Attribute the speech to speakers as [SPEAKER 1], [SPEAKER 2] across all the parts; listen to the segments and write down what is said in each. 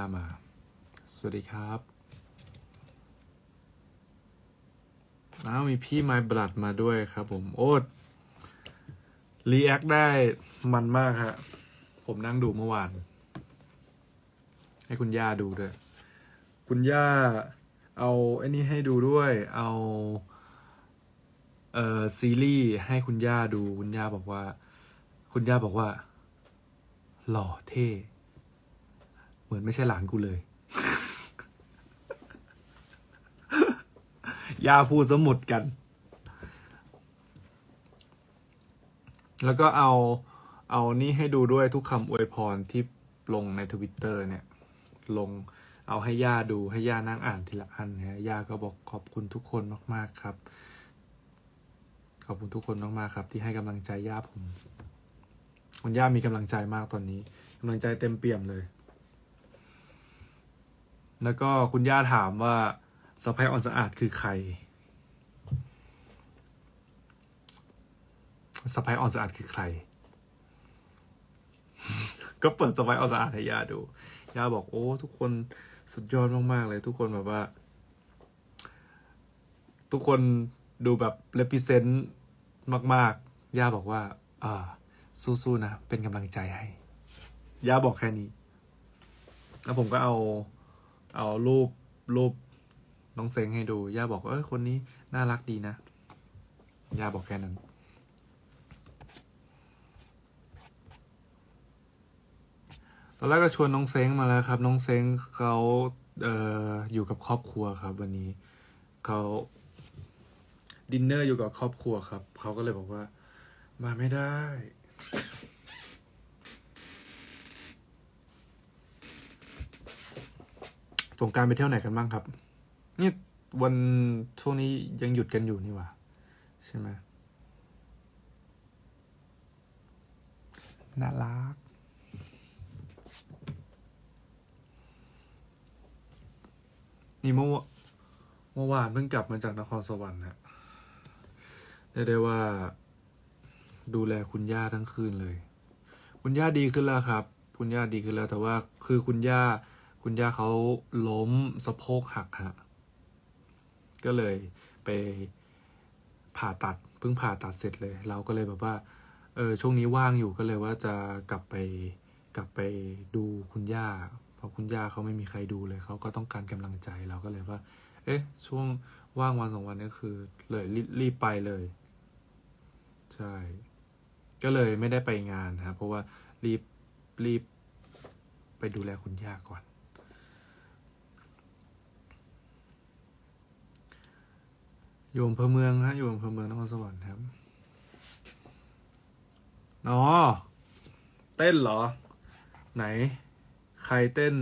[SPEAKER 1] ามา สวัสดีครับอ้าวมีพี่ไม้บลัดมาด้วยครับผม โอ้รีแอคได้มันมากฮะผมนั่งดูเมื่อวาน ให้คุณย่าดูด้วย คุณย่าเอาไอ้นี่ให้ดูด้วย เอาเอ่อซีรีส์ให้คุณย่าดู คุณย่าบอกว่า คุณย่าบอกว่า หล่อเท่ เหมือนไม่ใช่หลานกูเลยย่าพูดสมุดกัน แล้วก็เอาเอานี่ให้ดูด้วยทุกคำอวยพรที่ลงในทวิตเตอร์เนี่ย ลงเอาให้ย่าดูให้ย่านั่งอ่านทีละอันนะย่าก็บอกขอบคุณทุกคนมากๆครับ ขอบคุณทุกคนมากๆครับ ที่ให้กำลังใจย่าผมคุณย่ามีกำลังใจมากตอนนี้กำลังใจเต็มเปี่ยมเลย แล้วก็คุณย่าถามว่าสะพายอ่อนสะอาดคือใครสะพายอ่อนสะอาดคือใคร ก็เปิดสะพายอ่อนสะอาดให้ย่าดูย่าบอกโอ้ ทุกคนสุดยอดมากๆเลย ทุกคนแบบว่า ทุกคนดูแบบเลพิเซนต์มาก ๆ ย่าบอกว่า อ่า สู้ๆนะ เป็นกำลังใจให้ ย่าบอกแค่นี้ แล้วผมก็เอา เอารูปรูปน้องเซงให้ดู ย่าบอกเออคนนี้น่ารักดีนะ ย่าบอกแค่นั้น ตอนแรกก็ชวนน้องเซ้งมาแล้วครับ น้องเซ้งเขาเอออยู่กับครอบครัวครับ วันนี้เขาดินเนอร์อยู่กับครอบครัวครับ เขาก็เลยบอกว่า มาไม่ได้ สงการไปเที่ยวไหนกันบ้างครับ นี่วันช่วงนี้ยังหยุดกันอยู่นี่หว่า ใช่ไหมน่ารัก นี่เมื่อวเมื่อวานเพิ่งกลับมาจากนครสวรรค์นะเรียกได้ว่า ดูแลคุณย่าทั้งคืนเลย คุณย่าดีขึ้นแล้วครับ คุณย่าดีขึ้นแล้ว แต่ว่าคือคุณย่า คุณย่าเขาล้มสะโพกหักฮะก็เลยไปผ่าตัดเพิ่งผ่าตัดเสร็จเลย เราก็เลยแบบว่าเออช่วงนี้ว่างอยู่ก็เลยว่าจะกลับไปกลับไปดูคุณย่า เพราะคุณย่าเขาไม่มีใครดูเลยเขาก็ต้องการกำลังใจเราก็เลยว่า เอ๊ะ ช่วงว่างวันสองวันนี้คือ เลยรีบรีบไปเลย ใช่ ก็เลยไม่ได้ไปงานนะครับเพราะว่ารีบรีบไปดูแลคุณย่าก่อน อยู่อำเภอเมืองฮะอยู่อำเภอเมืองนครสวรรค์ครับอ๋อเต้นเหรอ ไหน ใครเต้น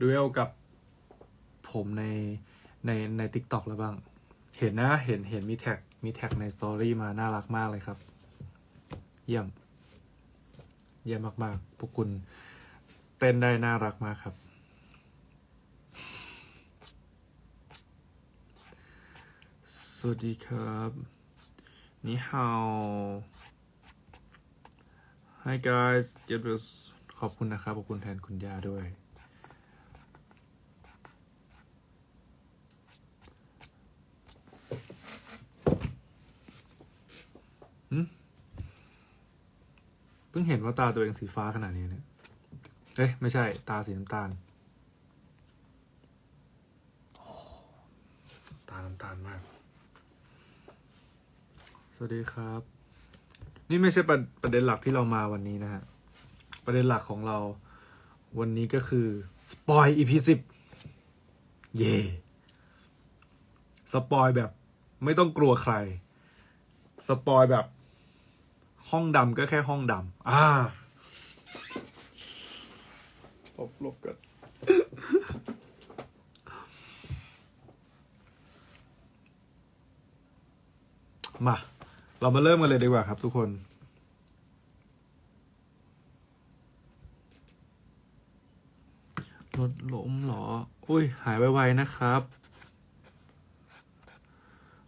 [SPEAKER 1] ดูเอลกับผมในในในทิกตอกแล้วบ้าง เห็นนะเห็นเห็นมีแท็กมีแท็กในสตอรี่มาน่ารักมากเลยครับ เยี่ยม เยี่ยมมาก ๆ พวกคุณเต้นได้น่ารักมากครับ ส วัสดีครับนี่ฮาว Hi guys เดี๋ยวขอบคุณนะครับ ขอบคุณแทนคุณย่าด้วย เพิ่งเห็นว่าตาตัวเองสีฟ้าขนาดนี้เนี่ย เอ้ยไม่ใช่ ตาสีน้ำตาลโอ้ตาน้ำตาลมาก สวัสดีครับ นี่ไม่ใช่ประประเด็นหลักที่เรามาวันนี้นะฮะ ประเด็นหลักของเราวันนี้ก็คือสปอย EP สิบเย่สปอยแบบไม่ต้องกลัวใคร สปอยแบบ ห้องดำก็แค่ห้องดำอ่าหลบหลบกันมา เรามาเริ่มกันเลยดีกว่าครับทุกคน รถล้มเหรอ อุ้ย หายไวๆนะครับ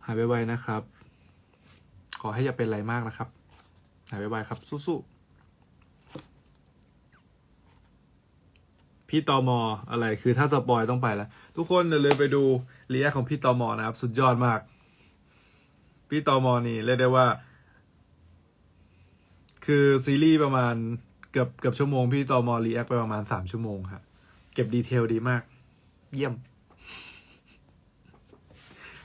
[SPEAKER 1] หายไวๆนะครับ ขอให้อย่าเป็นอะไรมากนะครับ หายไวๆครับ สู้ๆพี่ตอมออะไรคือถ้าสปอยต้องไปแล้ว ทุกคนอย่าลืมไปดูรีแอคของพี่ตอมอนะครับ สุดยอดมาก พี่ตอมอนี่เรียกได้ว่า คือซีรีส์ประมาณเกือบเกือบชั่วโมง พี่ตอมอรีแอคไปประมาณสามชั่วโมงครับเก็บดีเทลดีมาก เยี่ยม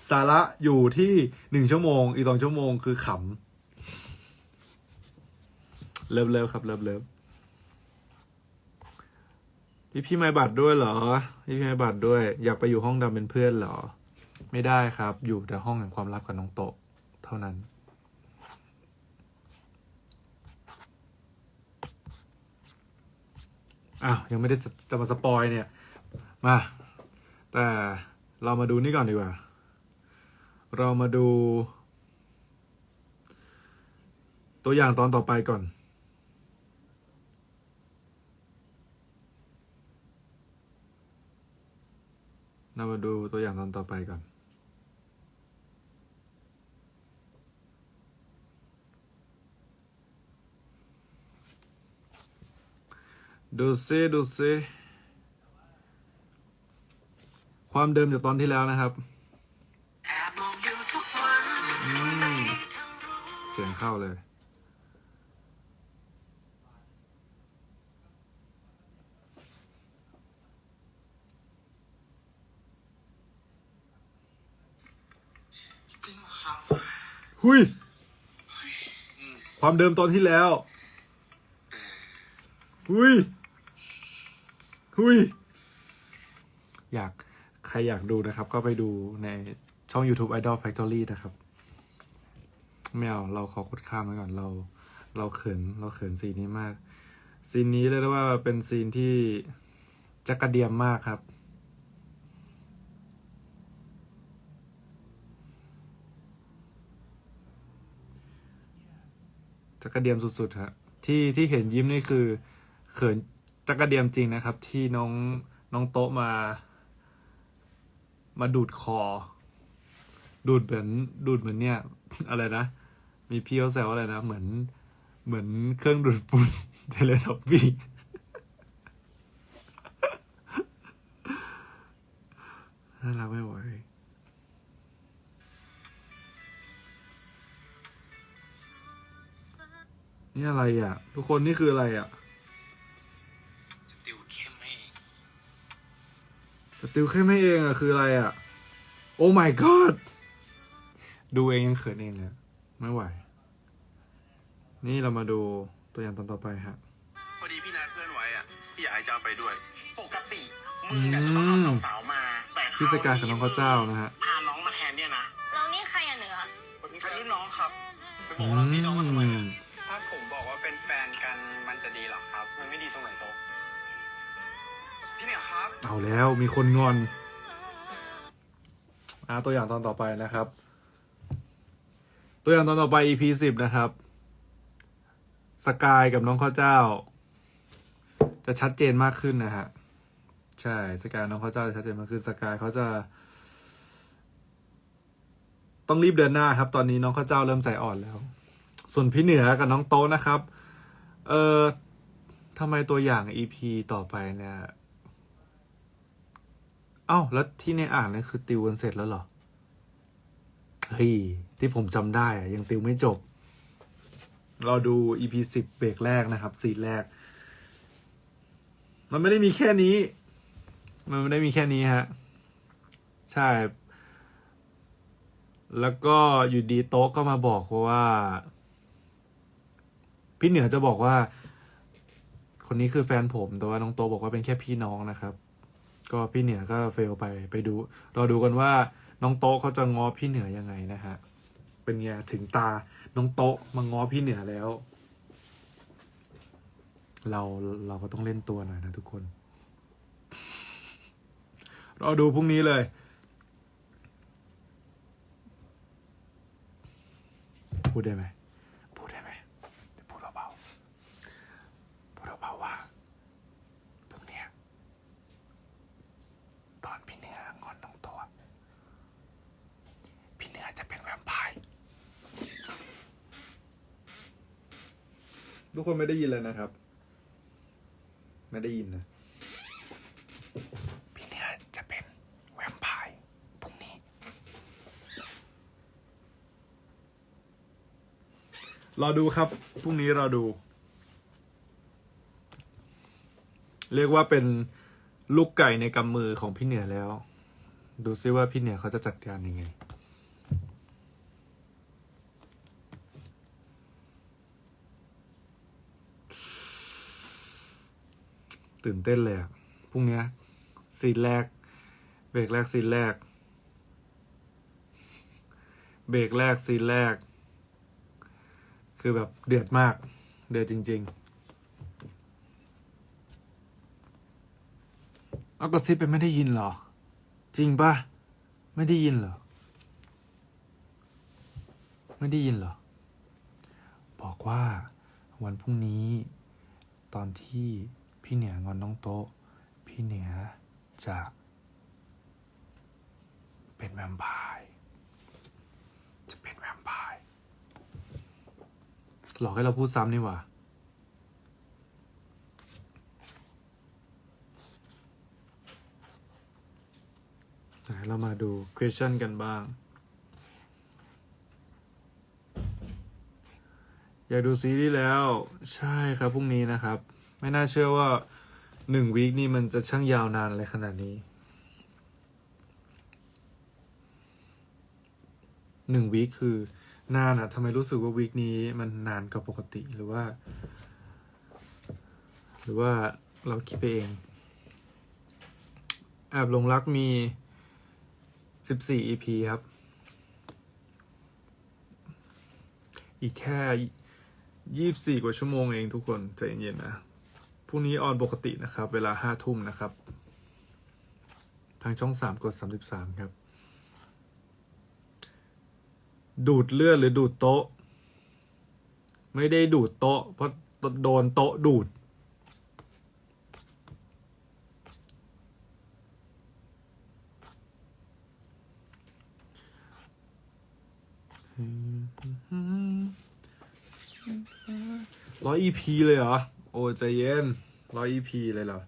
[SPEAKER 1] สาระอยู่ที่หนึ่งชั่วโมง อีกสองชั่วโมงคือขำเลิฟเลิฟครับเลิฟเลิฟพี่พี่ไม้บัตรด้วยเหรอ พี่พี่ไม้บัตรด้วย อยากไปอยู่ห้องดำเป็นเพื่อนเหรอ ไม่ได้ครับ อยู่แต่ห้องแห่งความลับกับน้องโตะ ท่านั้น อ้าว ยังไม่ได้จะจะมาสปอยเนี่ย มา แต่เรามาดูนี่ก่อนดีกว่า เรามาดู ตัวอย่างตอนต่อไปก่อนเรามาดูตัวอย่างตอนต่อไปก่อน ดูซิดูซิความเดิมจากตอนที่แล้วนะครับเสียงเข้าเลย
[SPEAKER 2] หุ
[SPEAKER 1] ย ความเดิมตอนที่แล้ว หุย หุยอยากใครอยากดูนะครับ ก็ไปดูในช่อง YouTube Idol Factory นะครับไม่เอาเราขอกดข้ามไว้ก่อนเรา เราเขินเราเขินซีนนี้มาก ซีนนี้เรียกได้ว่าเป็นซีนที่จักระเดียมมากครับ จักระเดียมสุดๆฮะที่ที่เห็นยิ้มนี่คือ เขิน จักระเดียมจริงนะครับ ที่น้องน้องโต๊ะมา มาดูดคอ ดูดเหมือนดูดเหมือนเนี่ย อะไรนะ มีพี่เขาแซวอะไรนะ เหมือน เหมือนเครื่องดูดฝุ่นเทเลทอปปี้น่ารักไม่ไหวนี่อะไรอะ ทุกคนนี่คืออะไรอะ สติลแค่ไม่เองอะ คืออะไรอะ โอ้ my god ดูเองยังเขินเองเลยอะไม่ไหว นี่เรามาดูตัวอย่างตอนต่อไปฮะ
[SPEAKER 2] พอดีพี่นัดเพื่อนไว้อะ พี่อยากให้เจ้าไปด้วย ปกติมึงเนี่ยจะต้องเอาสาวๆมา แต่ครว
[SPEAKER 1] พี่สกายกับน้องข้าวเจ้านะฮะ
[SPEAKER 2] พาน้องมาแทนเนี่ยนะ
[SPEAKER 3] น้องนี่ใครอะเหนือ
[SPEAKER 2] เป็นรุ่นน้องครับไปบ
[SPEAKER 1] อื
[SPEAKER 2] อกว่าพี่น้องมาทำไม
[SPEAKER 1] ม
[SPEAKER 2] อะถ้าผมบอกว่าเป็นแฟนกันมันจะดีหรอครับ มันไม่ดีตรงไหนโตะ พี่เนี่ยครับ
[SPEAKER 1] เอาแล้วมีคนงอนอ่าตัวอย่างตอนต่อไปนะครับ ตัวอย่างตอนต่อไป EP สิบนะครับ สกายกับน้องข้าวเจ้า จะชัดเจนมากขึ้นนะฮะ ใช่ สกายน้องข้าวเจ้าจะชัดเจนมากขึ้น สกายเขาจะ ต้องรีบเดินหน้าครับ ตอนนี้น้องข้าวเจ้าเริ่มใจอ่อนแล้ว ส่วนพี่เหนือกับน้องโต๊ะนะครับ เออทำไมตัวอย่าง EP ต่อไปเนี่ย อ้าแล้วที่ในอ่านนี่คือติวกันเสร็จแล้วเหรอ เฮ้ย ที่ผมจำได้อะยังติวไม่จบ เราดู EP สิบเบรกแรกนะครับซีนแรก มันไม่ได้มีแค่นี้ มันไม่ได้มีแค่นี้ฮะ ใช่ แล้วก็อยู่ดีโต๊ะก็มาบอกว่า พี่เหนือจะบอกว่า คนนี้คือแฟนผม แต่ว่าน้องโตบอกว่าเป็นแค่พี่น้องนะครับ ก็พี่เหนือก็เฟลไปไปดูเราดูกันว่าน้องโต๊ะเขาจะง้อพี่เหนือยังไงนะฮะเป็นไงถึงตาน้องโต๊ะมาง้อพี่เหนือแล้ว เราเราก็ต้องเล่นตัวหน่อยนะทุกคนเราดูพรุ่งนี้เลยพูดได้ไหมพูดได้ไหมจะพูดเบาๆพูดเบาๆว่าพรุ่งเนี้ย ตอนพี่เหนืองอนน้องตัว พี่เหนือจะเป็นแว มไพร์ทุกคนไม่ได้ยินเลยนะครับ ไม่ได้ยินนะพี่เนี่ยจะเป็นแวมไพร์พรุ่งนี้ รอดูครับ พรุ่งนี้รอดู เรียกว่าเป็นลูกไก่ในกำมือของพี่เหนือแล้ว ดูซิว่าพี่เหนือเขาจะจัดการยังไง ตื่นเต้นเลยอะพรุ่งเนี้ยซีนแรก เบรกแรกซีนแรก เบรกแรกซีนแรก คือแบบเดือดมาก เดือดจริง ๆ เอากระซิบไปไม่ได้ยินเหรอ จริงปะไม่ได้ยินเหรอ ไม่ได้ยินเหรอ บอกว่าวันพรุ่งนี้ตอนที่ พี่เหนืองอนน้องโต๊ะ พี่เหนือจะเป็นแวมไพร์จะเป็นแวมไพร์หลอกให้เราพูดซ้ำนี่หว่าไหนเรามาดู question กันบ้าง อยากดูซีรีส์แล้ว ใช่ครับพรุ่งนี้นะครับ ไม่น่าเชื่อว่าหนึ่งวีคนี่มันจะช่างยาวนานอะไรขนาดนี้หนึ่งวีคคือนานอะทำไมรู้สึกว่าวีคนี้มันนานกว่าปกติหรือว่า หรือว่าเราคิดไปเองแอบหลงรักมีสิบสี่ EP ครับ อีกแค่ยี่บสี่กว่าชั่วโมงเองทุกคน ใจเย็นๆนะ พรุ่งนี้ออนปกตินะครับ เวลาห้าทุ่มนะครับ ทางช่องสามกดสามสิบสามครับ ดูดเลือดหรือดูดโต๊ะ ไม่ได้ดูดโต๊ะ เพราะโดนโต๊ะดูดร้อย EP เลยเหรอ โอ้ใจเย็นร้อย EP เลยเหรอ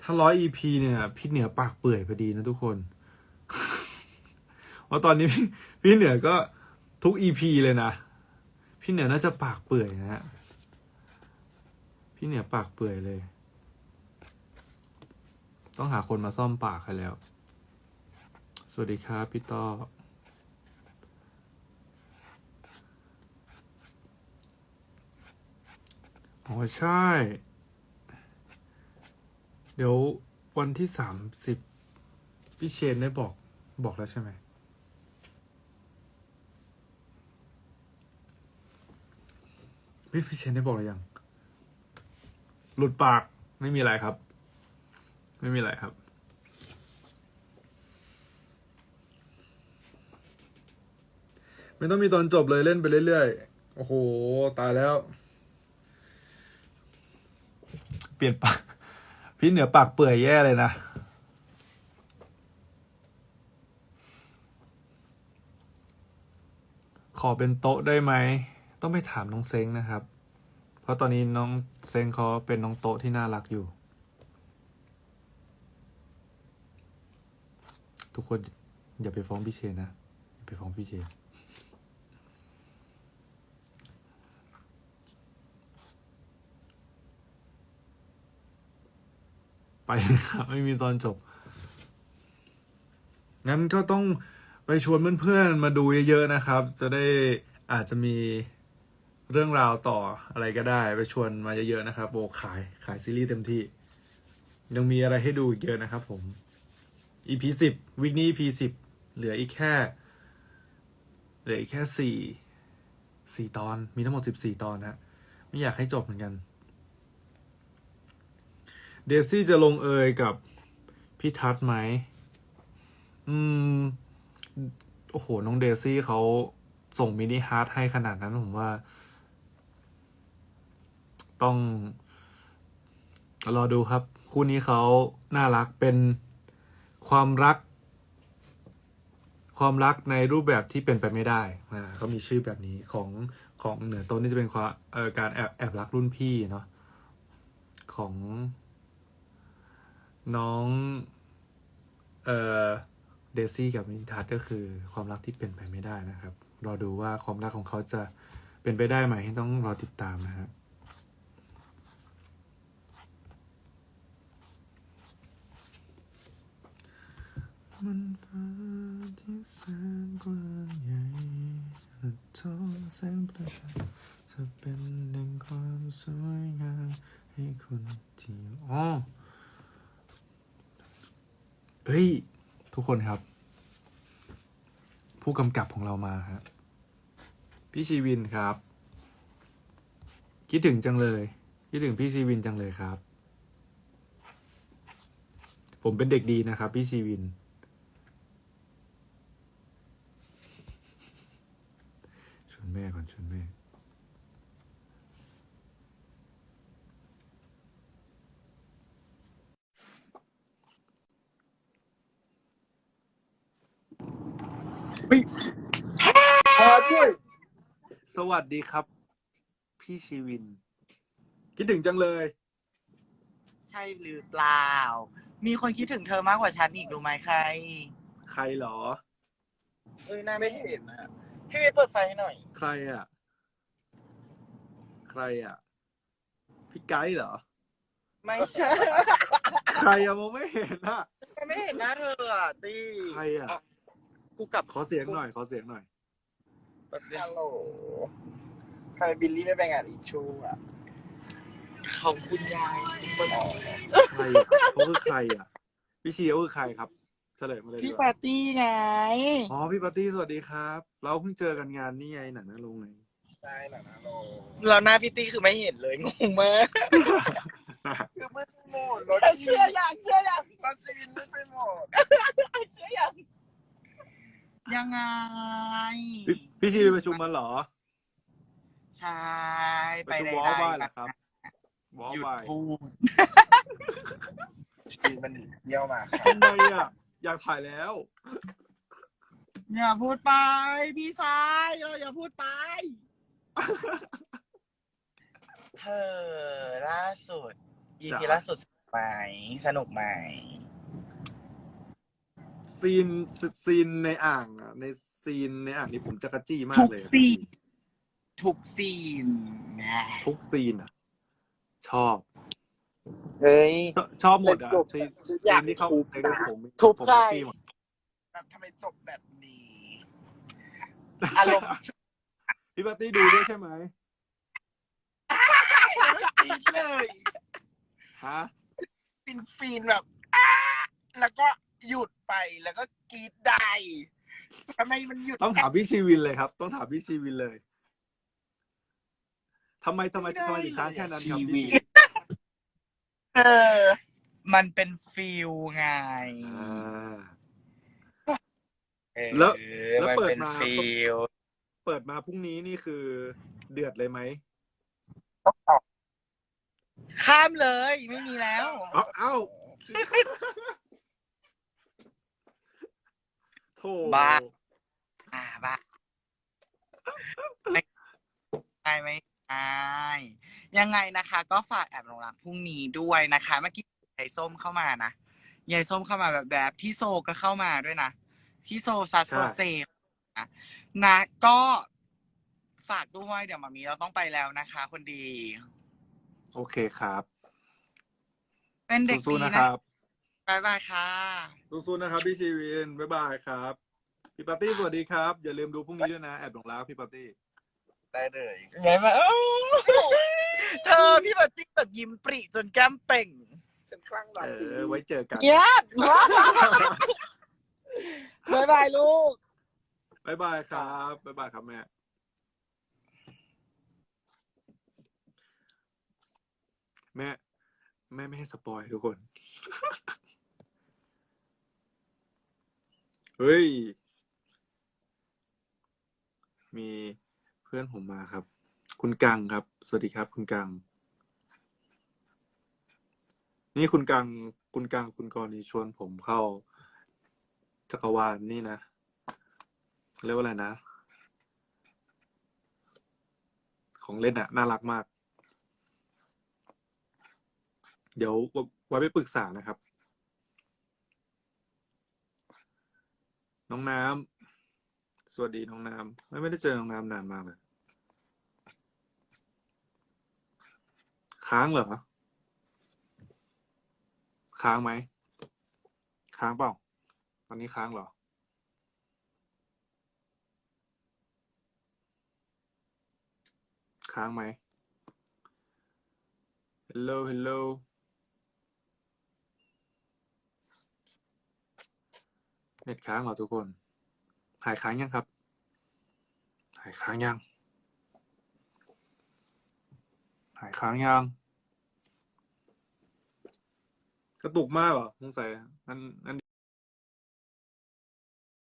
[SPEAKER 1] ถ้าร้อย EP เนี่ย พี่เหนือปากเปื่อยพอดีนะทุกคนเพราะตอนนี้พี่พี่เหนือก็ทุก EP เลยนะ พี่เหนือน่าจะปากเปื่อยนะฮะพี่เหนือปากเปื่อยเลย ต้องหาคนมาซ่อมปากให้แล้ว สวัสดีครับพี่ต้อ อ๋อใช่ เดี๋ยววันที่สามสิบพี่เชนได้บอกบอกแล้วใช่ไหม พี่พี่เชนได้บอกหรือยัง หลุดปากไม่มีอะไรครับ ไม่มีอะไรครับไม่ต้องมีตอนจบเลยเล่นไปเรื่อยๆ โอ้โห ตายแล้ว เปลี่ยนปากพี่เหนือปากเปื่อยแย่เลยนะ ขอเป็นโต๊ะได้ไหม ต้องไปถามน้องเซ้งนะครับ เพราะตอนนี้น้องเซ้งเขาเป็นน้องโต๊ะที่น่ารักอยู่ ทุกคนอย่าไปฟ้องพี่เชนนะ อย่าไปฟ้องพี่เชน ไปครับไม่มีตอนจบ งั้นก็ต้องไปชวนเพื่อนๆมาดูเยอะๆนะครับ จะได้อาจจะมีเรื่องราวต่ออะไรก็ได้ ไปชวนมาเยอะๆนะครับโบขายขายซีรีส์เต็มที่ ยังมีอะไรให้ดูอีกเยอะนะครับผม EP สิบวิกนี้ EP สิบเหลืออีกแค่เหลืออีกแค่สี่สี่ตอนมีทั้งหมดสิบสี่ตอนนะไม่อยากให้จบเหมือนกัน เดซี่จะลงเอยกับพี่ทัศน์ไหม อืม โอ้โห น้องเดซี่เขาส่งมินิฮาร์ดให้ขนาดนั้นผมว่า ต้อง รอดูครับ คู่นี้เขาน่ารักเป็นความรัก ความรักในรูปแบบที่เป็นไปไม่ได้นะเขามีชื่อแบบนี้ของของเหนือต้นนี่จะเป็นความเอ่อการแอบแอบรักรุ่นพี่เนาะของ น้อง เอ่อเดซี่กับนินทัศก็คือความรักที่เป็นไปไม่ได้นะครับ รอดูว่าความรักของเขาจะเป็นไปได้ไหมต้องรอติดตามนะครับมันฟ้าที่แสนกว้างใหญ่และท้องแสงประกายจะเป็นหนึ่งความสวยงามให้คนที่อ๋อ เฮ้ย ทุกคนครับ ผู้กำกับของเรามาครับพี่ชีวินครับ คิดถึงจังเลย คิดถึงพี่ชีวินจังเลยครับ ผมเป็นเด็กดีนะครับ พี่ชีวิน ชวนแม่ก่อนชวนแม่
[SPEAKER 3] มาด้วย
[SPEAKER 1] สวัสดีครับ พี่ชีวิน คิดถึงจังเลย
[SPEAKER 3] ใช่หรือเปล่า มีคนคิดถึงเธอมากกว่าฉันอีกรู้ไหมใคร
[SPEAKER 1] ใครเหรอ
[SPEAKER 3] เอ้ยน่าไม่เห็นนะพี่วิทย์เปิดไฟให้หน่อย
[SPEAKER 1] ใครอะ ใครอะ พี่ไกด์เหรอ
[SPEAKER 3] ไม่ใช่
[SPEAKER 1] ใครอะมองไม่เห็นอะ
[SPEAKER 3] ไม่เห็นหน้าเธออะตี
[SPEAKER 1] ใครอะ
[SPEAKER 3] กูกลับ
[SPEAKER 1] ขอเสียงหน่อย ขอเสียงหน่อย
[SPEAKER 3] แบบเดียว
[SPEAKER 4] ฮัลโหลทำไมบิลลี่ไม่ไปงานอีกชูอะ
[SPEAKER 3] เขาคุณยายคุณหมอ
[SPEAKER 1] ใครอะเขาคือใครอะ พี่เชียวคือใครครับ เฉลยมาเลยดี
[SPEAKER 3] พี่
[SPEAKER 1] ก
[SPEAKER 3] ปา
[SPEAKER 1] ว่า
[SPEAKER 3] ร์ตี้ไง
[SPEAKER 1] อ๋อ พี่ปาร์ตี้ สวัสดีครับ เราเพิ่งเจอกันงานนี่ไงหนังหน้าโรงไง
[SPEAKER 4] ใช่เหรอนะโล
[SPEAKER 3] แล้วหน้าพี่ตี้คือไม่เห็นเลยงงมาก
[SPEAKER 4] คือมืดไปหมดรถ
[SPEAKER 3] เชื่อยังเชื่อยัง
[SPEAKER 4] รถชีวิตมืดไปหมด
[SPEAKER 3] เชื่อยัง ยังไง
[SPEAKER 1] พี่พี่ชีประชุมมาเหรอ
[SPEAKER 3] ใช่
[SPEAKER 1] ป
[SPEAKER 3] ไประ
[SPEAKER 1] ชุม
[SPEAKER 3] ใด
[SPEAKER 1] วอล
[SPEAKER 3] ๆ
[SPEAKER 1] บ้านเหรอครับวอล
[SPEAKER 3] หยุด
[SPEAKER 1] บ้าน
[SPEAKER 3] พูด
[SPEAKER 4] ชีวิตมันหนีเที่ยวมาค่ะ
[SPEAKER 1] ทำไมอะอยากถ่ายแล้ว
[SPEAKER 3] อย่าพูดไป พี่ชายเราอย่าพูดไป เธอล่าสุด EP
[SPEAKER 1] จ้ะ
[SPEAKER 3] ล่าสุดสนุกไหมสนุกไหม
[SPEAKER 1] ซีนซีนในอ่างอะในซีนในอ่างนี่ผมจะกระจี้มาก
[SPEAKER 3] ทุก
[SPEAKER 1] เลยอะ
[SPEAKER 3] ซีนทุกซีนแหม
[SPEAKER 1] ทุกซีนอะชอบ
[SPEAKER 4] เฮ้ย
[SPEAKER 1] ชอบชอบหมดอะ
[SPEAKER 4] จบ
[SPEAKER 1] ซีน
[SPEAKER 4] ฉัน
[SPEAKER 1] ซี
[SPEAKER 4] อยาก
[SPEAKER 1] นที่เขา
[SPEAKER 4] ทุบ
[SPEAKER 1] ในเรื่อง
[SPEAKER 4] นะ
[SPEAKER 1] ผม
[SPEAKER 3] ทุบ
[SPEAKER 1] ผม
[SPEAKER 3] ใคร
[SPEAKER 1] แฮปปี้หมด
[SPEAKER 4] แบบทำไมจบแบบนี้
[SPEAKER 3] อารมณ์
[SPEAKER 1] พี่ปาร์ตี้ดูด้วยใช่ไหม
[SPEAKER 4] ฟินเลย
[SPEAKER 1] ฮะ
[SPEAKER 4] ฟินฟินแบบอ้าแล้วก็ หยุดไปแล้วก็กรีดได้ทำไมมันหยุด
[SPEAKER 1] ต้องถามพี่ชีวินเลยครับ ต้องถามพี่ชีวินเลยทำไมทำไมทำไมถึงค้างแค่นั้นครับ
[SPEAKER 4] ชี
[SPEAKER 1] พี่
[SPEAKER 4] วิตเออ
[SPEAKER 3] มันเป็นฟิลไง
[SPEAKER 1] อ่า
[SPEAKER 3] เออ
[SPEAKER 1] แล้วแล้ว
[SPEAKER 3] มัน
[SPEAKER 1] เปิด
[SPEAKER 3] เป็น
[SPEAKER 1] มา
[SPEAKER 3] ฟิล
[SPEAKER 1] เปิดมาพรุ่งนี้นี่คือเดือดเลยไหม
[SPEAKER 3] ข้ามเลยไม่มีแล้ว
[SPEAKER 1] เอ้าเอ้า โถ
[SPEAKER 3] บ้า อ่าบ้าไม่ใช่ไม่ใช่ยังไงนะคะ ก็ฝากแอบลงรักพรุ่งนี้ด้วยนะคะเมื่อกี้ยายส้มเข้ามานะยายส้มเข้ามาแบบแบบพี่โซก็เข้ามาด้วยนะพี่โซซัสโซเซฟนะนะก็ฝากด้วยเดี๋ยวมามีเราต้องไปแล้วนะคะ คนดี
[SPEAKER 1] โอเคครับ
[SPEAKER 3] เป็นเด็ก
[SPEAKER 1] สู้
[SPEAKER 3] ดี
[SPEAKER 1] ๆนะ
[SPEAKER 3] นะ ครับ บายบายค่ะ
[SPEAKER 1] สู้ๆนะครับพี่ชีวินบ๊ายบายครับ พี่ปาร์ตี้สวัสดีครับ อย่าลืมดูพรุ่งนี้ด้วยนะแอบหลงรักพี่ปาร์ตี้
[SPEAKER 4] ได้เลย
[SPEAKER 3] บายบายเธอพี่บัตตี้แบบยิ้มปริจนแก้มเป่ง
[SPEAKER 4] ฉันคลั่งรัก
[SPEAKER 1] เอ
[SPEAKER 4] บิล
[SPEAKER 1] อ
[SPEAKER 4] ลี่
[SPEAKER 1] ไว้เจอกัน
[SPEAKER 3] เย็บบายบายลูก
[SPEAKER 1] บ๊ายบายครับบ๊ายบายครับแม่แม่แม่ไม่ให้สปอยทุกคน เฮ้ย มีเพื่อนผมมาครับ คุณกังครับ สวัสดีครับ คุณกัง นี่คุณกัง คุณกัง คุณกรณีชวนผมเข้า จักรวาลนี่นะ เรียกว่าอะไรนะ ของเล่นอะน่ารักมาก เดี๋ยวไว้ไปปรึกษานะครับ น้องน้ำสวัสดีน้องน้ำไม่ไม่ได้เจอน้องน้ำนานมากเลย ค้างเหรอ ค้างไหม ค้างเปล่าตอนนี้ค้างเหรอค้างไหม hello hello เน็ตค้างเหรอทุกคนหายค้างยังครับหายค้างยังหายค้างยังกระตุกมากเหรอสงสัยงั้นนั่น